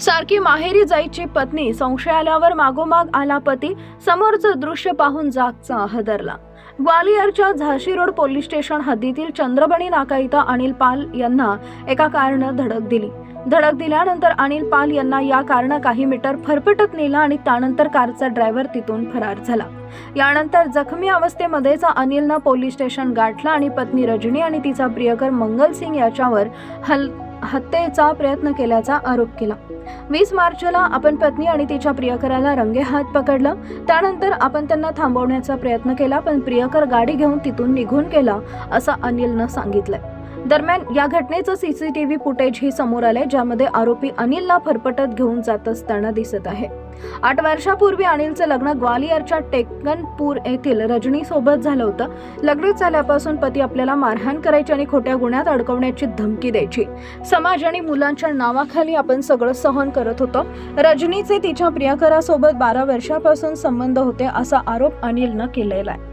सारखी माहेरी जायची पत्नी संशय आल्यावर मागोमाग आला पती समोरचं दृश्य पाहून जागचा हदरला. ग्वालियरच्या झाशी रोड पोलीस स्टेशन हद्दीतील चंद्रबणी नाका इथं अनिल पाल यांना एका कारनं धडक दिली. धडक दिल्यानंतर अनिल पाल यांना या कारनं काही मीटर फरफटत नेलं आणि त्यानंतर कारचा ड्रायव्हर तिथून फरार झाला. यानंतर जखमी अवस्थेमध्येच अनिलनं पोलीस स्टेशन गाठलं आणि पत्नी रजनी आणि तिचा प्रियकर मंगल सिंग याच्यावर हल हत्येचा प्रयत्न केल्याचा आरोप केला. वीस मार्चला आपण पत्नी आणि तिच्या प्रियकराला रंगेहात पकडलं. त्यानंतर आपण त्यांना थांबवण्याचा प्रयत्न केला पण प्रियकर गाडी घेऊन तिथून निघून गेला असं अनिलनं सांगितलंय. दरम्यान या घटनेचं सीसीटीव्ही फुटेजही समोर आलंय ज्यामध्ये आरोपी अनिलला फरफटत घेऊन जात असताना दिसत आहे. आठ वर्षापूर्वी अनिलचं लग्न ग्वालियरच्या टेकनपूर येथील रजनी सोबत झालं होतं. लग्न झाल्यापासून पती आपल्याला मारहाण करायची आणि खोट्या गुन्ह्यात अडकवण्याची धमकी द्यायची. समाज आणि मुलांच्या नावाखाली आपण सगळं सहन करत होतो. रजनीचे तिच्या प्रियकरासोबत बारा वर्षापासून संबंध होते असा आरोप अनिलनं केलेला आहे.